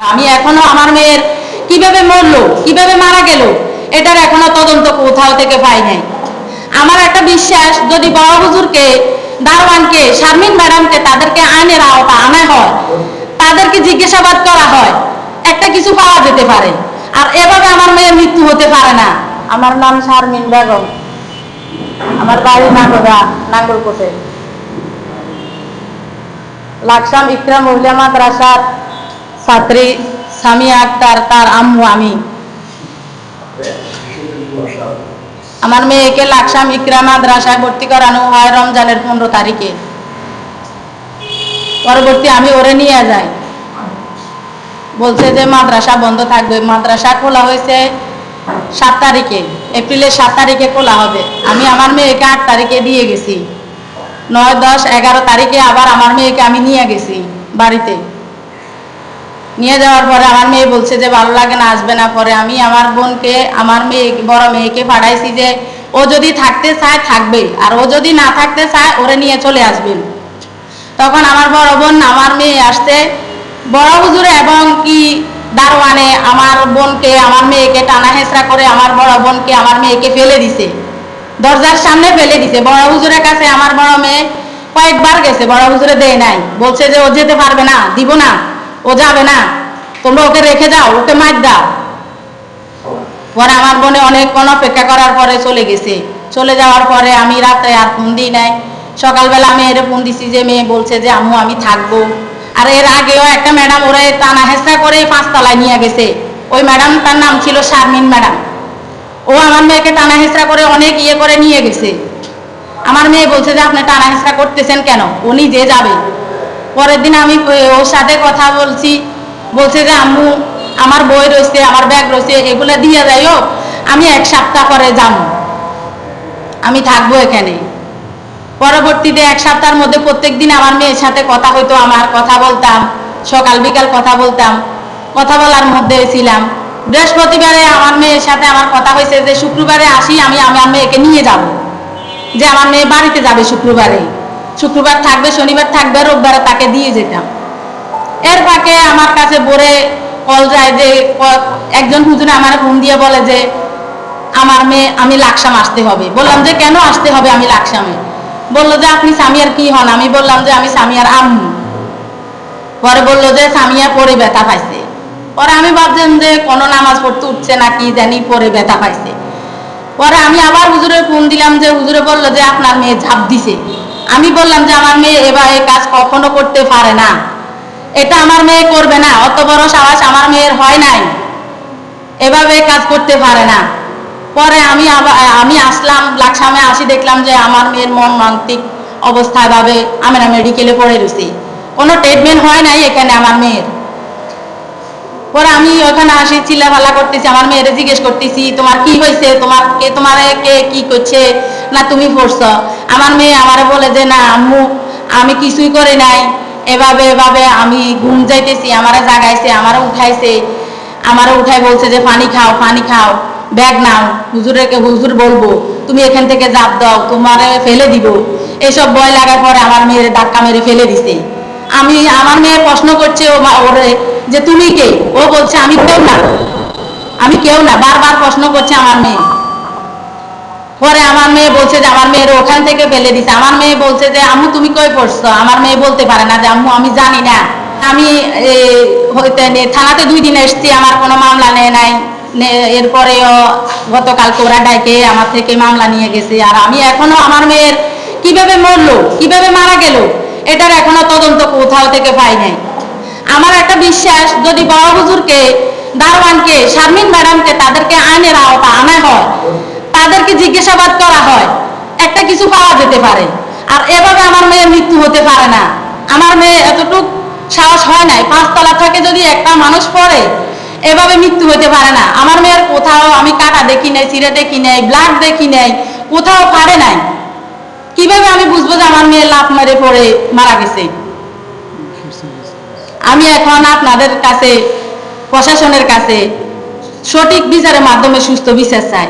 আমি এখনও আমার মেয়ের কীভাবে মরলো, কীভাবে মারা গেল, এটার এখনও তদন্ত কোথাও থেকে পাই নাই। আমার একটা বিশ্বাস, যদি বড় হুজুরকে দারওয়ানকে শারমিন ম্যাডামকে তাদেরকে আইনের আওতা আনা হয়, তাদেরকে জিজ্ঞাসাবাদ করা হয়, একটা কিছু পাওয়া যেতে পারে। আর এভাবে আমার মেয়ের মৃত্যু হতে পারে না। আমার নাম শারমিন বেগম। আমার বাড়ি নাগরা নাঙ্গলকোটে। লাকসাম ইকরা মহিলা মাদ্রাসার ছাত্রী সামিয়া আক্তার, তার আম্মু, আমি। আমার মেয়েকে লাকসাম ইকরা মাদ্রাসায় ভর্তি করানো হয় রমজানের পনেরো তারিখে। পরবর্তী আমি ওরে নিয়ে যাই। বলছে যে মাদ্রাসা বন্ধ থাকবে। মাদ্রাসা খোলা হয়েছে সাত তারিখে। এপ্রিলের সাত তারিখে খোলা হবে। আমি আমার মেয়েকে আট তারিখে দিয়ে গেছি। নয়, দশ, এগারো তারিখে আবার আমার মেয়েকে আমি নিয়ে গেছি বাড়িতে। নিয়ে যাওয়ার পরে আমার মেয়ে বলছে যে, ভালো লাগে না, আসবে না। পরে আমি আমার বোনকে, আমার মেয়ে, বড় মেয়েকে পাঠাইছি যে, ও যদি থাকতে চায় থাকবে আর ও যদি না থাকতে চায়, ওরে নিয়ে চলে আসবেন তখন আমার বড় বোন, আমার মেয়ে আসতে বড় হুজুরে এবং কি দারোয়ানে আমার বোনকে, আমার মেয়েকে টানা হেঁচড়া করে আমার বড় বোনকে, আমার মেয়েকে ফেলে দিছে। দরজার সামনে ফেলে দিছে। বড় হুজুরের কাছে আমার বড় মেয়ে কয়েকবার গেছে। বড় হুজুরে দেয় নাই। বলছে যে, ও যেতে পারবে না, দিব না। ও যাবে না। তোমরা ওকে রেখে যাও, ওকে মার দাও। পরে আমার বোনে অনেকক্ষণ অপেক্ষা করার পরে চলে গেছে। চলে যাওয়ার পরে আমি রাতে আর ফোন দিই নাই। সকালবেলা মেয়েরে ফোন দিছি যে, মেয়ে বলছে যে, আম্মু, আমি থাকব। আর এর আগেও একটা ম্যাডাম ওরা টানা হেঁচড়া করে পাঁচতলায় নিয়ে গেছে। ওই ম্যাডাম, তার নাম ছিল শারমিন ম্যাডাম। ও আমার মেয়েকে টানা হেঁচড়া করে অনেক ইয়ে করে নিয়ে গেছে। আমার মেয়ে বলছে যে, আপনি টানা হেঁচড়া করতেছেন কেন? ও নিজে যাবে। পরের দিন আমি ওর সাথে কথা বলছি। বলছে যে, আম্মু, আমার বই রয়েছে, আমার ব্যাগ রয়েছে, এগুলো দিয়ে যাইও, আমি এক সপ্তাহ পরে যাব। আমি থাকব এখানে। পরবর্তীতে এক সপ্তাহের মধ্যে প্রত্যেক দিন আমার মেয়ের সাথে কথা হইতো, আমার কথা বলতাম, সকাল বিকাল কথা বলতাম, কথা বলার মধ্যে ছিলাম। বৃহস্পতিবারে আমার মেয়ের সাথে আমার কথা হয়েছে যে, শুক্রবারে আসি, আমি আমার মেয়েকে নিয়ে যাব। যে, আমার মেয়ে বাড়িতে যাবে শুক্রবারে। শুক্রবার থাকবে, শনিবার থাকবে, রোববারে তাকে দিয়ে যেতাম। এর ফাঁকে আমার কাছে বলে কল যায় যে একজন হুজুরে আমার ফোন দিয়ে বলে যে, আমার মেয়ে, আমি লাকসাম আসতে হবে। বললাম যে, কেন আসতে হবে আমি লাকসামে? বলল যে, আপনি সামিয়ার কি হন? আমি বললাম যে, আমি সামিয়ার আম্মু। পরে বলল যে সামিয়া পরে ব্যথা পাইছে। পরে আমি ভাবছেন যে, কোনো নামাজ পড়তে উঠছে না, কি জানি পরে ব্যথা পাইছে। পরে আমি আবার হুজুরে ফোন দিলাম যে, হুজুরে বলল যে, আপনার মেয়ে ঝাঁপ দিছে। আমি বললাম যে আমার মেয়ে এবার এই কাজ কখনো করতে পারে না। এটা আমার মেয়ে করবে না, অত বড় সাহস আমার মেয়ের হয় নাই। এভাবে কাজ করতে পারে না। পরে আমি আমি আসলাম, লাকসামে আসি, দেখলাম যে আমার মেয়ের মন মানসিক অবস্থায় ভাবে আমরা মেডিকেলে পড়ে রয়েছি। কোনো ট্রিটমেন্ট হয় নাই এখানে আমার মেয়ের। পরে আমি ওখানে আসি, চিল্লাফাল্লা করতেছি, আমার মেয়েরে জিজ্ঞেস করতেছি, তোমার কি হয়েছে তোমার কে তোমার কে কি করছে? না, তুমি পড়ছ। আমার মেয়ে আমারে বলে যে, না, আম্মু, আমি কিছুই করে নাই। এভাবে এভাবে আমি ঘুম যাইতেছি, আমারে জাগাইছে, আমারে উঠাইছে। আমারে উঠাই বলছে যে, পানি খাও পানি খাও। ব্যাগ নাও। হুজুরকে, হুজুর বলব, তুমি এখান থেকে জাপ দাও, তোমারে ফেলে দিব। এসব ভয় লাগার পরে আমার মেয়ের ধাক্কা মেরে ফেলে দিছে। আমি, আমার মেয়ে প্রশ্ন করছে, ও ওরে, যে তুমি কে? ও বলছে, আমি কেউ না। আমি কেউ না। বারবার প্রশ্ন করছে আমার মেয়ে। পরে আমার মেয়ে বলছে যে, আমার মেয়ের ওখান থেকে ফেলে দিছে। আমার মেয়ে বলছে যে, আম্মু, তুমি কই পড়ছো? আমার মেয়ে বলতে পারে না যে, আম্মু, আমি জানি না। আমি থানাতে দুই দিন এসছি, আমার কোনো মামলা নেয় নাই। এরপরেও গতকালকে ওরা ডাইকে আমার থেকে মামলা নিয়ে গেছে। আর আমি এখনও আমার মেয়ের কীভাবে মরলো, কীভাবে মারা গেল, এটার এখনও তদন্ত কোথাও থেকে পাই নাই। আমার একটা বিশ্বাস, যদি বড় হুজুরকে দারওয়ানকে শারমিন ম্যাডামকে তাদেরকে আইনের আওতা আনা হয় তাদেরকে জিজ্ঞাসাবাদ করা হয়। একটা কিছু পাওয়া যেতে পারে। আর এভাবে আমার মেয়ের মৃত্যু হতে পারে না। আমার মেয়ে এতটুক সাহস হয় নাই, পাঁচতলা থেকে যদি একটা মানুষ পড়ে, এভাবে মৃত্যু হতে পারে না। আমার মেয়ের কোথাও আমি কাটা দেখি নাই চিরে দেখি নাই, ব্লাড দেখি নাই, কোথাও পারে নাই। কীভাবে আমি বুঝব যে আমার মেয়ে লাফ মেরে পড়ে, মারা গেছে? আমি এখন আপনাদের কাছে, প্রশাসনের কাছে সঠিক বিচারের মাধ্যমে সুস্থ বিচার চাই।